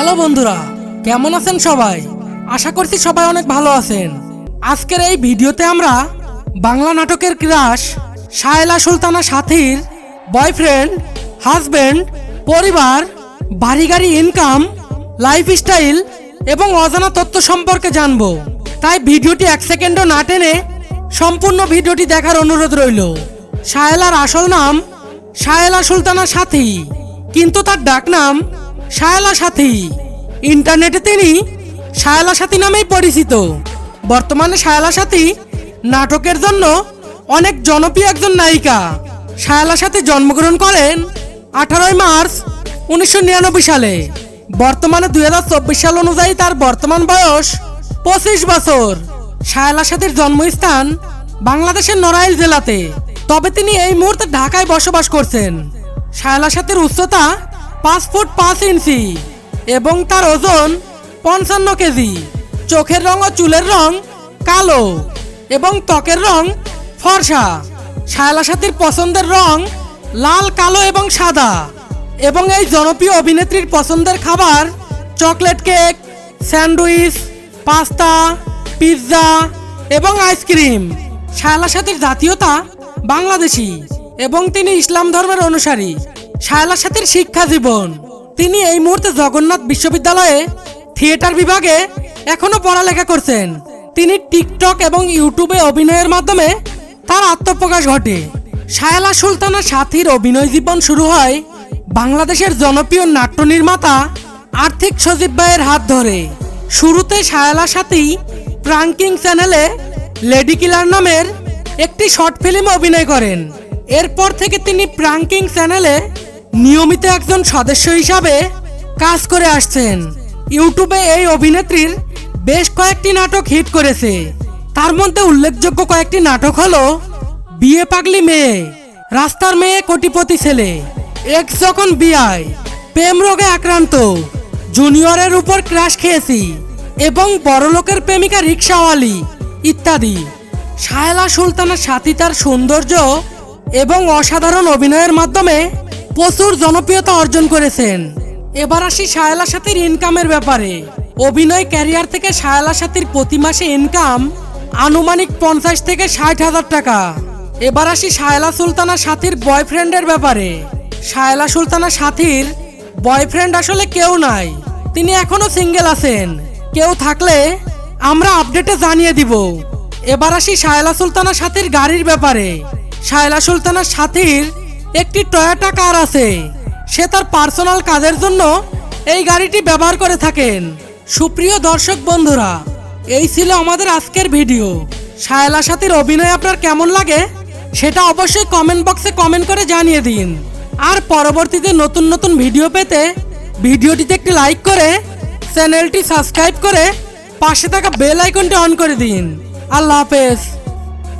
Hello বন্ধুরা, কেমন আছেন সবাই? আশা করছি সবাই অনেক ভালো আছেন। আজকের এই ভিডিওতে আমরা বাংলা নাটকের ক্রাশ, শায়লা সুলতানা সাথীর বয়ফ্রেন্ড হাজবেন্ড পরিবার বাড়ি গাড়ি ইনকাম লাইফস্টাইল এবং অজানা তথ্য সম্পর্কে জানব। তাই ভিডিওটি এক সেকেন্ডও না টেনে সম্পূর্ণ ভিডিওটি দেখার অনুরোধ রইল। শায়লার আসল নাম শায়লা সুলতানা সাথী, কিন্তু তার ডাকনাম শায়লা সাথী। ইন্টারনেটে তিনি শায়লা সাথী নামেই পরিচিত। বর্তমানে শায়লা সাথী নাটকের জন্য অনেক জনপ্রিয় একজন নায়িকা। শায়লা সাথী জন্মগ্রহণ করেন আঠারোই মার্চ উনিশশো নিরানব্বই সালে। বর্তমানে দুই হাজার চব্বিশ সাল অনুযায়ী তার বর্তমান বয়স পঁচিশ বছর। শায়লা সাথীর জন্মস্থান বাংলাদেশের নড়াইল জেলাতে। তবে তিনি এই মুহূর্তে ঢাকায় বসবাস করছেন। শায়লা সাথীর উচ্চতা পাঁচ ফুট পাঁচ ইঞ্চি এবং তার ওজন পঞ্চান্ন কেজি। চোখের রং ও চুলের রং কালো এবং ত্বকের রং ফর্সা। শায়লা সাথীর পছন্দের রং লাল, কালো এবং সাদা এবং এই জনপ্রিয় অভিনেত্রীর পছন্দের খাবার chocolate cake, sandwich, pasta, pizza এবং আইসক্রিম। শায়লা সাথীর জাতীয়তা বাংলাদেশি এবং তিনি ইসলাম ধর্মের অনুসারী। শায়লা শিক্ষা জীবন। তিনি এই মুহূর্তে জগন্নাথ বিশ্ববিদ্যালয়ে থিয়েটার বিভাগে এখনও পড়ালেখা করছেন। তিনি টিকটক এবং ইউটিউবে অভিনয়ের মাধ্যমে তার আত্মপ্রকাশ ঘটে। শায়লা সুলতানা সাথীর অভিনয় জীবন শুরু হয় বাংলাদেশের জনপ্রিয় নাট্য নির্মাতা আর্থিক সজীব ভাইয়ের হাত ধরে। শুরুতে শায়লা সাথী প্রাঙ্কিং চ্যানেলে লেডি কিলার নামের একটি শর্ট ফিল্মে অভিনয় করেন। এরপর থেকে তিনি প্রাঙ্কিং চ্যানেলে নিয়মিত একজন সদস্য হিসাবে কাজ করে আসছেন। ইউটিউবে এই অভিনেত্রীর বেশ কয়েকটি নাটক হিট করেছে। তার মধ্যে উল্লেখযোগ্য কয়েকটি নাটক হলো, বিয়ে পাগলি মেয়ে, রাস্তার মেয়ে কোটিপতি ছেলে, এক্স যখন বিয়ায় প্রেম রোগে আক্রান্ত, জুনিয়রের উপর ক্রাশ খেয়েছি এবং বড়লোকের প্রেমিকা রিক্সাওয়ালি ইত্যাদি। শায়লা সুলতানের সাথী তার সৌন্দর্য এবং অসাধারণ অভিনয়ের মাধ্যমে প্রচুর জনপ্রিয়তা অর্জন করেছেন। এবার আসি শায়লা সাথীর ইনকামের ব্যাপারে। অভিনয় ক্যারিয়ার থেকে শায়লা সাথীর প্রতি মাসে ইনকাম আনুমানিক পঞ্চাশ থেকে ষাট হাজার টাকা। এবার আসি শায়লা সুলতানা সাথীর বয়ফ্রেন্ডের ব্যাপারে। শায়লা সুলতানা সাথীর বয়ফ্রেন্ড আসলে কেউ নাই। তিনি এখনও সিঙ্গেল আছেন। কেউ থাকলে আমরা আপডেটে জানিয়ে দিব। এবার আসি শায়লা সুলতানা সাথীর গাড়ির ব্যাপারে। শায়লা সুলতানা সাথীর একটি টয়োটা কার আছে। সে তার পার্সোনাল কাজের জন্য এই গাড়িটি ব্যবহার করে থাকেন। সুপ্রিয় দর্শক বন্ধুরা, এই ছিল আমাদের আজকের ভিডিও। শায়লা সাথীর অভিনয় আপনার কেমন লাগে, সেটা অবশ্যই কমেন্ট বক্সে কমেন্ট করে জানিয়ে দিন। আর পরবর্তীতে নতুন নতুন ভিডিও পেতে ভিডিওটিতে একটি লাইক করে চ্যানেলটি সাবস্ক্রাইব করে পাশে থাকা বেল আইকনটি অন করে দিন। আল্লাহ হাফেজ।